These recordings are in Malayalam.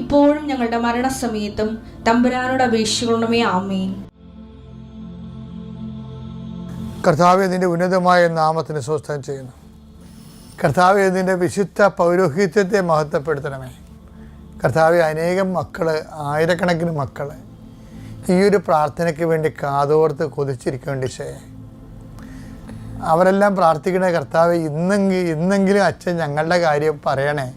ഇപ്പോഴും ഞങ്ങളുടെ മരണസമയത്തും തമ്പുരാനോട് അപേക്ഷിക്കണമേ ആമേൻ. കർത്താവ് നിന്റെ ഉന്നതമായ നാമത്തിന് സ്വസ്ഥം ചെയ്യുന്നു. കർത്താവ് നിന്റെ വിശുദ്ധ പൗരോഹിത്യത്തെ മഹത്വപ്പെടുത്തണമേ. കർത്താവ് അനേകം മക്കൾ ആയിരക്കണക്കിന് മക്കൾ ഈ ഒരു പ്രാർത്ഥനയ്ക്ക് വേണ്ടി കാതോർത്ത് കൊതിച്ചിരിക്കേണ്ടി ശേ അവരെല്ലാം പ്രാർത്ഥിക്കണ കർത്താവ് ഇന്നെങ്കിൽ ഇന്നെങ്കിലും അച്ഛൻ ഞങ്ങളുടെ കാര്യം പറയണേ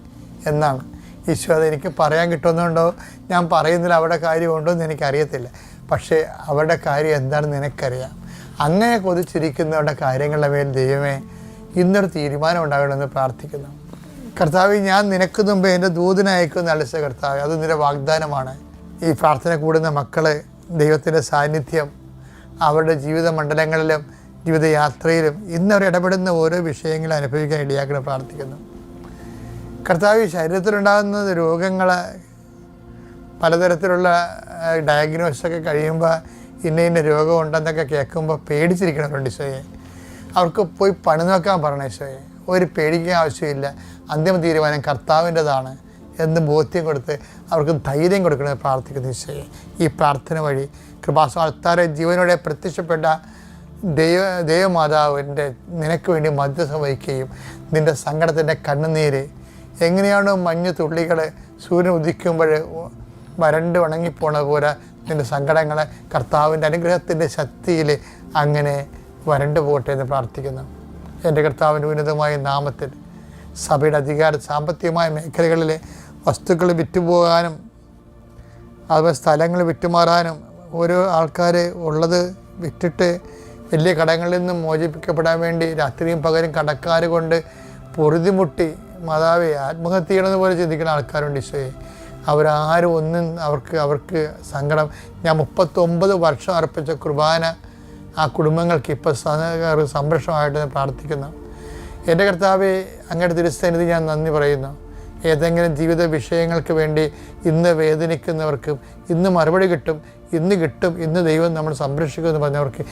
എന്നാണ്. ഈശോ അതെനിക്ക് പറയാൻ കിട്ടുന്നുണ്ടോ? ഞാൻ പറയുന്നതിൽ അവിടെ കാര്യമുണ്ടോ എന്ന് എനിക്കറിയത്തില്ല. പക്ഷേ അവരുടെ കാര്യം എന്താണെന്ന് നിനക്കറിയാം. അങ്ങനെ കൊതിച്ചിരിക്കുന്നവരുടെ കാര്യങ്ങളുടെ മേൽ ദൈവമേ ഇന്നൊരു തീരുമാനം ഉണ്ടാകണമെന്ന് പ്രാർത്ഥിക്കുന്നു. കർത്താവ് ഞാൻ നിനക്ക് മുമ്പ് എന്റെ ദൂതനയക്കുന്ന അളിച്ച കർത്താവ് അത് നിന്റെ വാഗ്ദാനമാണ്. ഈ പ്രാർത്ഥന കൂടുന്ന മക്കൾ ദൈവത്തിന്റെ സാന്നിധ്യം അവരുടെ ജീവിത മണ്ഡലങ്ങളിലും ജീവിതയാത്രയിലും ഇന്നവർ ഇടപെടുന്ന ഓരോ വിഷയങ്ങളും അനുഭവിക്കാൻ ഇടയാക്കണം പ്രാർത്ഥിക്കുന്നു. കർത്താവ് ശരീരത്തിലുണ്ടാകുന്ന രോഗങ്ങൾ പലതരത്തിലുള്ള ഡയഗ്നോസൊക്കെ കഴിയുമ്പോൾ ഇന്ന ഇന്ന രോഗം ഉണ്ടെന്നൊക്കെ കേൾക്കുമ്പോൾ പേടിച്ചിരിക്കണവരുണ്ട് ഈശോയെ. അവർക്ക് പോയി പണി നോക്കാൻ പറയണം ഈശോയെ. ഒരു പേടിക്കാൻ ആവശ്യമില്ല. അന്തിമ തീരുമാനം കർത്താവിന്റെതാണ് എന്ന് ബോധ്യം കൊടുത്ത് അവർക്ക് ധൈര്യം കൊടുക്കണമെന്ന് പ്രാർത്ഥിക്കുന്നു ഈശോയെ. ഈ പ്രാർത്ഥന വഴി കൃപാസ്വാർത്താരെ ജീവനോടെ പ്രത്യക്ഷപ്പെട്ട ദൈവ ദൈവമാതാവിന്റെ നിനക്ക് വേണ്ടി മധ്യസ്ഥം വഹിക്കുകയും നിന്റെ സങ്കടത്തിന്റെ കണ്ണുനീര് എങ്ങനെയാണോ മഞ്ഞ് തുള്ളികൾ സൂര്യൻ ഉദിക്കുമ്പോൾ വരണ്ട് ഉണങ്ങിപ്പോണ പോലെ നിന്റെ സങ്കടങ്ങളെ കർത്താവിന്റെ അനുഗ്രഹത്തിന്റെ ശക്തിയിൽ അങ്ങനെ വരണ്ട് പോകട്ടെ എന്ന് പ്രാർത്ഥിക്കുന്നു. എന്റെ കർത്താവിന്റെ ഉന്നതമായ നാമത്തിൽ സഭയുടെ അധികാര സാമ്പത്തികമായ മേഖലകളിലെ വസ്തുക്കൾ വിറ്റുപോകാനും അതുപോലെ സ്ഥലങ്ങൾ വിറ്റുമാറാനും ഓരോ ആൾക്കാർ ഉള്ളത് വിറ്റിട്ട് വലിയ കടങ്ങളിൽ നിന്നും മോചിപ്പിക്കപ്പെടാൻ വേണ്ടി രാത്രിയും പകലും കടക്കാർ കൊണ്ട് പൊറുതിമുട്ടി മാതാവെ ആത്മഹത്യ പോലെ ചിന്തിക്കുന്ന ആൾക്കാരുണ്ട് ഈശോയെ. അവരാരും ഒന്നും അവർക്ക് അവർക്ക് സങ്കടം. ഞാൻ മുപ്പത്തൊമ്പത് വർഷം അർപ്പിച്ച കുർബാന ആ കുടുംബങ്ങൾക്ക് ഇപ്പോൾ സംരക്ഷണമായിട്ട് പ്രാർത്ഥിക്കുന്നു. എന്റെ കർത്താവെ അങ്ങയുടെ തിരുസന്നിധി ഞാൻ നന്ദി പറയുന്നു. ഏതെങ്കിലും ജീവിത വിഷയങ്ങൾക്ക് വേണ്ടി ഇന്ന് വേദനിക്കുന്നവർക്ക് ഇന്ന് മറുപടി കിട്ടും ഇന്ന് കിട്ടും ഇന്ന് ദൈവം നമ്മൾ സംരക്ഷിക്കുമെന്ന് പറഞ്ഞവർക്ക്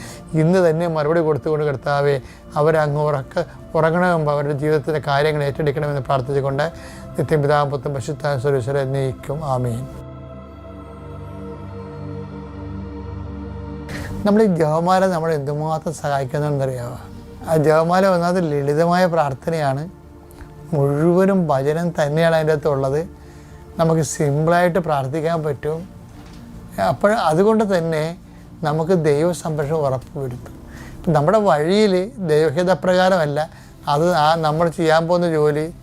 ഇന്ന് തന്നെ മറുപടി കൊടുത്തുകൊണ്ട് കർത്താവെ അവരങ്ങ് ഉറക്ക ഉറങ്ങണമെമ്പോൾ അവരുടെ ജീവിതത്തിലെ കാര്യങ്ങൾ ഏറ്റെടുക്കണമെന്ന് പ്രാർത്ഥിച്ചുകൊണ്ട് നിത്യം പിതാപുത്തും പശുത്താൻ സുരേശ്വരെ നയിക്കും ആമീൻ. നമ്മൾ ഈ ജവമാല നമ്മളെ എന്തുമാത്രം സഹായിക്കുന്നുണ്ടെന്നറിയാവുക ആ ജവമാല ഒന്നാമത് ലളിതമായ പ്രാർത്ഥനയാണ്. മുഴുവനും ഭജനം തന്നെയാണ് അതിന്റെ അകത്തുള്ളത്. നമുക്ക് സിമ്പിളായിട്ട് പ്രാർത്ഥിക്കാൻ പറ്റും. അപ്പോൾ അതുകൊണ്ട് തന്നെ നമുക്ക് ദൈവ സംരക്ഷണം ഉറപ്പ് വരുത്തും നമ്മുടെ വഴിയിൽ ദൈവഹിതപ്രകാരമല്ല. അത് ആ നമ്മൾ ചെയ്യാൻ പോകുന്ന ജോലി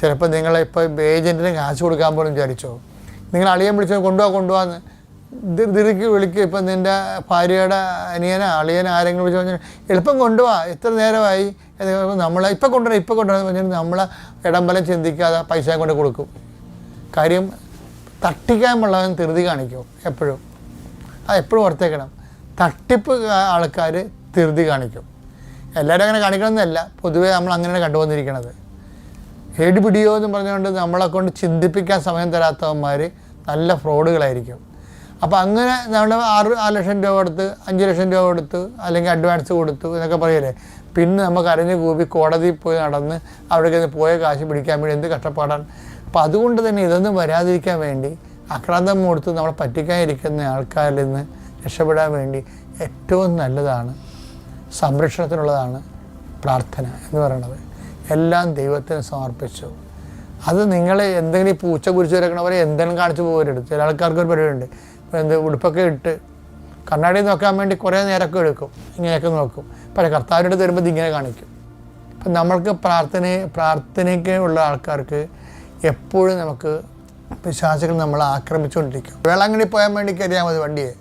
ചിലപ്പോൾ നിങ്ങൾ ഇപ്പോൾ ഏജന്റിന് കാശ് കൊടുക്കാൻ പോലും വിചാരിച്ചോ. നിങ്ങൾ അളിയൻ വിളിച്ചോ കൊണ്ടുപോകാൻ കൊണ്ടുപോകാന്ന് ദിറിക്ക് വിളിക്കുക ഇപ്പം നിന്റെ ഭാര്യയുടെ അനിയനോ അളിയനോ ആരെങ്കിലും വിളിച്ചു പറഞ്ഞാൽ എളുപ്പം കൊണ്ടുപോവാ എത്ര നേരമായി. നമ്മൾ ഇപ്പം കൊണ്ടുവരാം ഇപ്പം കൊണ്ടുവരാന്ന് പറഞ്ഞാൽ നമ്മൾ ഇടംബലം ചിന്തിക്കാതെ പൈസ കൊണ്ട് കൊടുക്കും. കാര്യം തട്ടിക്കാമുള്ളവൻ ധൃതി കാണിക്കും എപ്പോഴും. അത് എപ്പോഴും ഓർത്തേക്കണം. തട്ടിപ്പ് ആൾക്കാർ ധൃതി കാണിക്കും. എല്ലാവരും അങ്ങനെ കാണിക്കണമെന്നല്ല. പൊതുവേ നമ്മൾ അങ്ങനെയാണ് കണ്ടുവന്നിരിക്കണത്. ഹെഡ് പിടിയോ എന്ന് പറഞ്ഞുകൊണ്ട് നമ്മളെ കൊണ്ട് ചിന്തിപ്പിക്കാൻ സമയം തരാത്തവന്മാർ നല്ല ഫ്രോഡുകളായിരിക്കും. അപ്പോൾ അങ്ങനെ നമ്മൾ ആറ് ആറ് ലക്ഷം രൂപ കൊടുത്ത് അഞ്ച് ലക്ഷം രൂപ കൊടുത്ത് അല്ലെങ്കിൽ അഡ്വാൻസ് കൊടുത്തു എന്നൊക്കെ പറയല്ലേ? പിന്നെ നമുക്ക് അരഞ്ഞു കൂപ്പി കോടതിയിൽ പോയി നടന്ന് അവിടേക്ക് പോയ കാശ് പിടിക്കാൻ വേണ്ടി എന്ത് കഷ്ടപ്പാടാണ്? അപ്പോൾ അതുകൊണ്ട് തന്നെ ഇതൊന്നും വരാതിരിക്കാൻ വേണ്ടി അക്രാന്തം കൊടുത്ത് നമ്മളെ പറ്റിക്കാനിരിക്കുന്ന ആൾക്കാരിൽ നിന്ന് രക്ഷപ്പെടാൻ വേണ്ടി ഏറ്റവും നല്ലതാണ് സംരക്ഷണത്തിനുള്ളതാണ് പ്രാർത്ഥന എന്ന് പറയുന്നത്. എല്ലാം ദൈവത്തിന് സമർപ്പിച്ചു. അത് നിങ്ങൾ എന്തെങ്കിലും പൂച്ച കുരിച്ച് വരക്കണവരെ എന്തെങ്കിലും കാണിച്ചു പോകരുത് ചില ആൾക്കാർക്ക് ഒരു പരിപാടിയുണ്ട്. എന്ത് ഉടുപ്പൊക്കെ ഇട്ട് കണ്ണാടി നോക്കാൻ വേണ്ടി കുറേ നേരമൊക്കെ എടുക്കും. ഇങ്ങനെയൊക്കെ നോക്കും. പല കർത്താവിന്റെ വരുമ്പോൾ ഇതിങ്ങനെ കാണിക്കും. അപ്പം നമ്മൾക്ക് പ്രാർത്ഥന പ്രാർത്ഥനയ്ക്ക് ഉള്ള ആൾക്കാർക്ക് എപ്പോഴും നമുക്ക് പിശാചുകൾ നമ്മളെ ആക്രമിച്ചുകൊണ്ടിരിക്കും. വേളാങ്കണ്ണി പോകാൻ വേണ്ടി കയറിയാൽ മതി വണ്ടിയെ.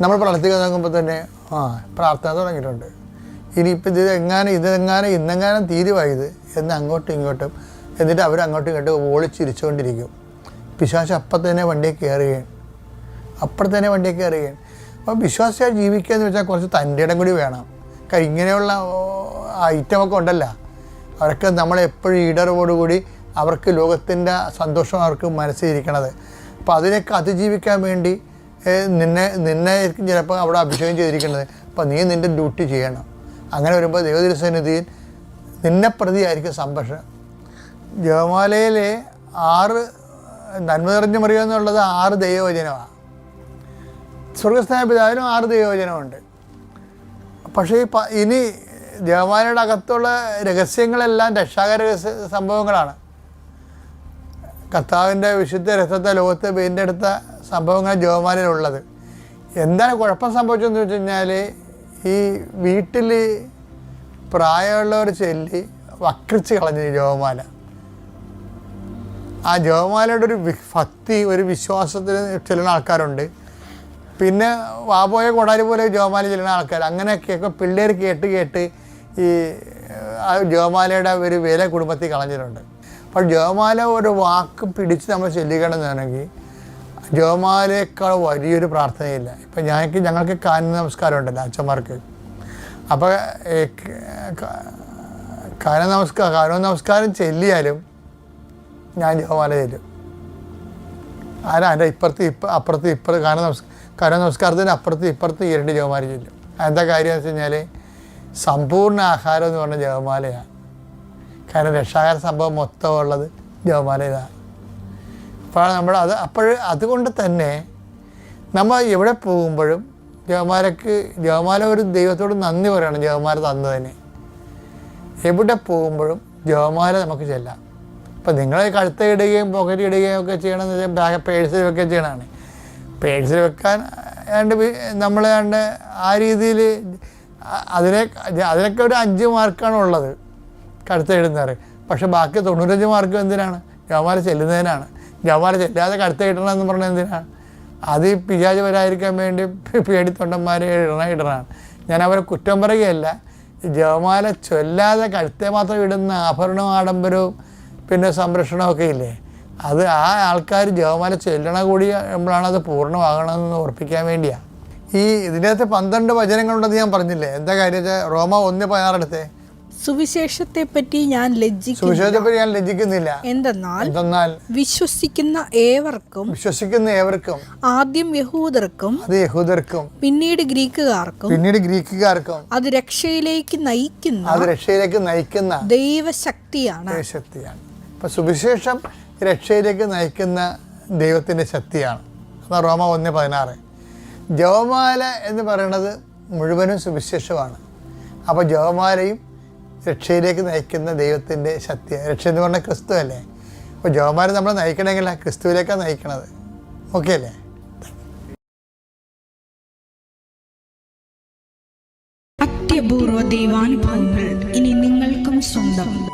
നമ്മൾ പ്രാർത്ഥിക്കാൻ നോക്കുമ്പോൾ തന്നെ ആ പ്രാർത്ഥന തുടങ്ങിയിട്ടുണ്ട്. ഇനിയിപ്പോൾ ഇത് എങ്ങാനും ഇതെങ്ങാനും ഇന്നെങ്ങാനും തീരുവായത് എന്ന് അങ്ങോട്ടും ഇങ്ങോട്ടും എന്നിട്ട് അവർ അങ്ങോട്ടും ഇങ്ങോട്ടും ഓളിച്ചിരിച്ചുകൊണ്ടിരിക്കും. പിശാശ് അപ്പം തന്നെ വണ്ടിയെ കയറുകയാണ് അപ്പോൾ തന്നെ വണ്ടിയിൽ കയറുകയാണ് അപ്പോൾ വിശ്വാസിയായി ജീവിക്കുക എന്ന് വെച്ചാൽ കുറച്ച് തന്റെ ഇടം കൂടി വേണം. കാരണം ഇങ്ങനെയുള്ള ഐറ്റമൊക്കെ ഉണ്ടല്ലോ. അവർക്ക് നമ്മളെപ്പോഴും ഈടറവോടുകൂടി അവർക്ക് ലോകത്തിന്റെ സന്തോഷം അവർക്ക് മനസ്സിലിരിക്കണത് അപ്പോൾ അതിനൊക്കെ അതിജീവിക്കാൻ വേണ്ടി നിന്നെ നിന്നെ ആയിരിക്കും ചിലപ്പോൾ അവിടെ അഭിഷേകം ചെയ്തിരിക്കുന്നത്. അപ്പോൾ നീ നിന്റെ ഡ്യൂട്ടി ചെയ്യണം. അങ്ങനെ വരുമ്പോൾ ദൈവതിരുസന്നിധിയിൽ നിന്നെ പ്രതിയായിരിക്കും സംഭാഷണം ജപമാലയിലെ ആറ് നന്മ നിറഞ്ഞ മറിയുക എന്നുള്ളത് ആറ് ദൈവവചനമാണ്. സ്വർഗസ്ഥാന പിതാവിനും ആറ് ദൈവവചനമുണ്ട്. പക്ഷേ ഇനി ജപമാലയുടെ അകത്തുള്ള രഹസ്യങ്ങളെല്ലാം രക്ഷാകര സംഭവങ്ങളാണ്. കർത്താവിന്റെ വിശുദ്ധ രക്തത്തെ ലോകത്തെ വീണ്ടെടുത്ത സംഭവങ്ങൾ ജപമാലയിലുള്ളത് എന്താണ് കുഴപ്പം സംഭവിച്ചതെന്ന് വെച്ച് കഴിഞ്ഞാൽ ഈ വീട്ടിൽ പ്രായമുള്ളവർ ചെല്ലി വക്രിച്ച് കളഞ്ഞു ജോമാല. ആ ജോമാലയുടെ ഒരു ഭക്തി ഒരു വിശ്വാസത്തിന് ചെല്ലുന്ന ആൾക്കാരുണ്ട്. പിന്നെ വാപോയ കൊടാരി പോലെ ജോമാല ചെല്ലുന്ന ആൾക്കാർ. അങ്ങനെയൊക്കെയൊക്കെ പിള്ളേർ കേട്ട് കേട്ട് ഈ ആ ജപമാലയുടെ ഒരു വില കുടുംബത്തിൽ കളഞ്ഞിട്ടുണ്ട്. അപ്പോൾ ജോമാല ഒരു വാക്ക് പിടിച്ച് നമ്മൾ ചെല്ലിക്കണമെന്നാണെങ്കിൽ ജോമാലയേക്കാൾ വലിയൊരു പ്രാർത്ഥനയില്ല. ഇപ്പം ഞങ്ങൾക്ക് ഞങ്ങൾക്ക് കാന നമസ്കാരം ഉണ്ടല്ലോ അച്ഛന്മാർക്ക്. അപ്പോൾ കാന നമസ്കാരം കാനോ നമസ്കാരം ചെല്ലിയാലും ഞാൻ ജോമാല ചെല്ലും ആരാ? അതിന്റെ ഇപ്പുറത്ത് ഇപ്പം അപ്പുറത്ത് ഇപ്പുറത്ത് കന നമസ് കന നമസ്കാരത്തിന് അപ്പുറത്ത് ഇപ്പുറത്ത് ഇരണ്ട് രണ്ട് ജവമാല ചൊല്ലും എന്താ കാര്യം എന്ന് വെച്ച് കഴിഞ്ഞാൽ സമ്പൂർണ ആഹാരം എന്ന് പറഞ്ഞ ജവമാലയാണ് കാരണം രക്ഷാകര സംഭവം മൊത്തം ഉള്ളത് ജവമാല ഇതാണ് അപ്പോൾ നമ്മൾ അത് അപ്പോൾ അതുകൊണ്ട് തന്നെ നമ്മൾ എവിടെ പോകുമ്പോഴും ജവമാലക്ക് ജവമാല ഒരു ദൈവത്തോട് നന്ദി പറയണം ജവമാല തന്നതിന് എവിടെ പോകുമ്പോഴും ജവമാല നമുക്ക് ചെല്ലാം. ഇപ്പം നിങ്ങൾ കഴുത്ത ഇടുകയും പോക്കറ്റ് ഇടുകയും ഒക്കെ ചെയ്യണമെന്ന് വെച്ചാൽ ബാഗ് പേഴ്സിൽ വെക്കുകയും ചെയ്യണമാണ് പേഴ്സിൽ വെക്കാൻ രണ്ട് നമ്മൾ രണ്ട് ആ രീതിയിൽ അതിനെ അതിനൊക്കെ ഒരു അഞ്ച് മാർക്കാണ് ഉള്ളത് കഴുത്ത ഇടുന്നവർ പക്ഷെ ബാക്കി തൊണ്ണൂറ്റഞ്ച് മാർക്ക് എന്തിനാണ്? ജവമാല ചെല്ലുന്നതിനാണ്. ജവമാല ചെല്ലാതെ ഇടണം എന്ന് പറഞ്ഞാൽ എന്തിനാണ്? അത് ഈ പിശാച് വരാതിരിക്കാൻ വേണ്ടി പേടി പേടിത്തൊണ്ടന്മാരെ ഇടണ ഇടണമാണ് ഞാൻ അവരെ കുറ്റം പറയുകയല്ല. ജവമാല ചൊല്ലാതെ കഴുത്തെ മാത്രം ഇടുന്ന ആഭരണവും ആഡംബരവും പിന്നെ സംരക്ഷണമൊക്കെ ഇല്ലേ? അത് ആ ആൾക്കാർ ജവമാല ചെല്ലണ കൂടി നമ്മളാണ് അത് പൂർണമാകണമെന്ന് ഉറപ്പിക്കാൻ വേണ്ടിയാണ് ഈ ഇതിനകത്ത് പന്ത്രണ്ട് വചനങ്ങളുണ്ടെന്ന് ഞാൻ പറഞ്ഞില്ലേ? എന്താ കാര്യം വെച്ചാൽ റോമ ഒന്ന് പതിനാറെടുത്തെ? സുവിശേഷത്തെ പറ്റി ഞാൻ സുവിശേഷത്തെ ഞാൻ ലജ്ജിക്കുന്നില്ല. എന്തെന്നാൽ എന്തെന്നാൽ വിശ്വസിക്കുന്ന ഏവർക്കും വിശ്വസിക്കുന്ന ഏവർക്കും ആദ്യം യഹൂദർക്കും അത് യഹൂദർക്കും പിന്നീട് ഗ്രീക്കുകാർക്കും പിന്നീട് ഗ്രീക്കുകാർക്കും അത് രക്ഷയിലേക്ക് നയിക്കുന്ന അത് രക്ഷയിലേക്ക് നയിക്കുന്ന ദൈവശക്തിയാണ്. ശക്തിയാണ് അപ്പം സുവിശേഷം രക്ഷയിലേക്ക് നയിക്കുന്ന ദൈവത്തിന്റെ ശക്തിയാണ്. എന്നാൽ റോമ ഒന്ന് പതിനാറ്. ജവമാല എന്ന് പറയുന്നത് മുഴുവനും സുവിശേഷമാണ്. അപ്പോൾ ജവമാലയും രക്ഷയിലേക്ക് നയിക്കുന്ന ദൈവത്തിന്റെ ശക്തിയാണ് രക്ഷ എന്ന് പറഞ്ഞാൽ ക്രിസ്തു അല്ലേ? അപ്പോൾ ജവമാല നമ്മൾ നയിക്കണമെങ്കിൽ ആ ക്രിസ്തുവിലേക്കാണ് നയിക്കണത്. ഓക്കെ അല്ലേ? അത്യപൂർവ ദൈവാനുഭവങ്ങൾ ഇനി നിങ്ങൾക്കും സ്വന്തം.